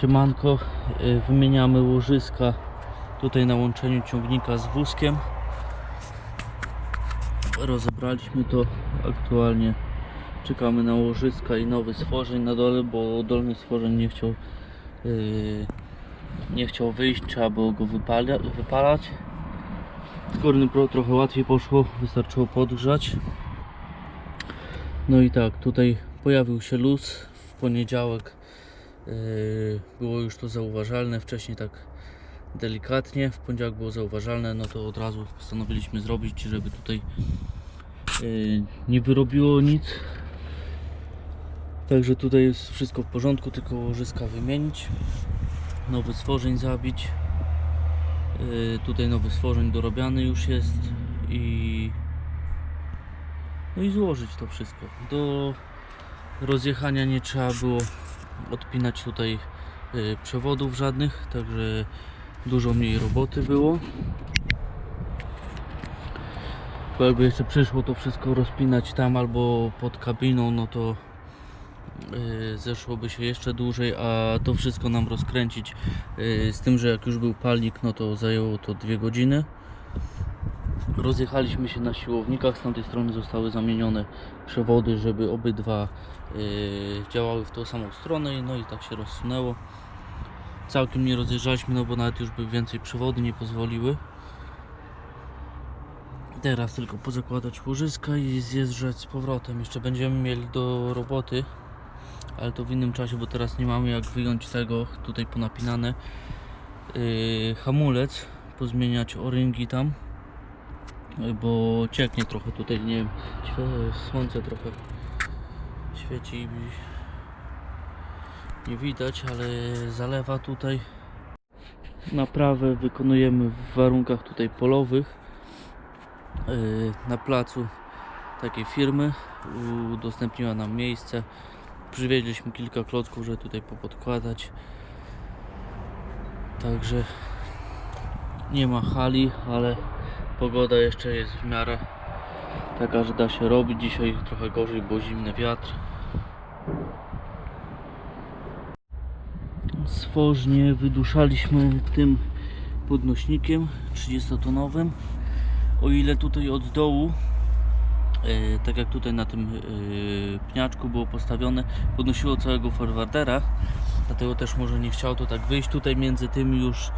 Siemanko, y, wymieniamy łożyska tutaj na łączeniu ciągnika z wózkiem. Rozebraliśmy to aktualnie. Czekamy na łożyska i nowy stworzeń na dole, bo dolny stworzeń nie chciał yy, nie chciał wyjść, trzeba było go wypalia, wypalać. Górny pro trochę łatwiej poszło, wystarczyło podgrzać. No i tak, tutaj pojawił się luz w poniedziałek. Yy, było już to zauważalne, wcześniej tak delikatnie, w poniedziałek było zauważalne, no to od razu postanowiliśmy zrobić, żeby tutaj yy, nie wyrobiło nic. Także tutaj jest wszystko w porządku, tylko łożyska wymienić, nowy stworzeń zabić. Yy, tutaj nowy stworzeń dorobiany już jest i no i złożyć to wszystko. Do rozjechania nie trzeba było odpinać tutaj y, przewodów żadnych, także dużo mniej roboty było. Bo jakby jeszcze przyszło to wszystko rozpinać tam albo pod kabiną, no to y, zeszłoby się jeszcze dłużej, a to wszystko nam rozkręcić y, z tym, że jak już był palnik, no to zajęło to dwie godziny. Rozjechaliśmy się na siłownikach, z tamtej strony zostały zamienione przewody, żeby obydwa y, działały w tą samą stronę, no i tak się rozsunęło. Całkiem nie rozjeżdżaliśmy, no bo nawet już by więcej przewody nie pozwoliły. Teraz tylko pozakładać łożyska i zjeżdżać z powrotem. Jeszcze będziemy mieli do roboty, ale to w innym czasie, bo teraz nie mamy jak wyjąć tego, tutaj ponapinane, yy, hamulec, pozmieniać oryngi tam bo cieknie trochę tutaj, nie wiem, słońce trochę świeci i nie widać, ale zalewa tutaj. Naprawę wykonujemy w warunkach tutaj polowych yy, na placu takiej firmy udostępniła nam miejsce przywieźliśmy kilka klocków, żeby tutaj popodkładać także nie ma hali, ale Pogoda jeszcze jest w miarę taka, że da się robić. Dzisiaj trochę gorzej, bo zimny wiatr. Swożnie wyduszaliśmy tym podnośnikiem 30-tonowym. O ile tutaj od dołu, e, tak jak tutaj na tym e, pniaczku było postawione, podnosiło całego forwardera, dlatego też może nie chciał to tak wyjść. Tutaj między tym już e,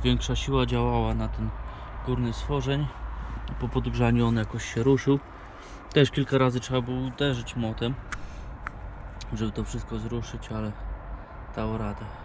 większa siła działała na ten górny stworzeń. Po podgrzaniu on jakoś się ruszył. Też kilka razy trzeba było uderzyć motem, żeby to wszystko zruszyć, ale dało radę.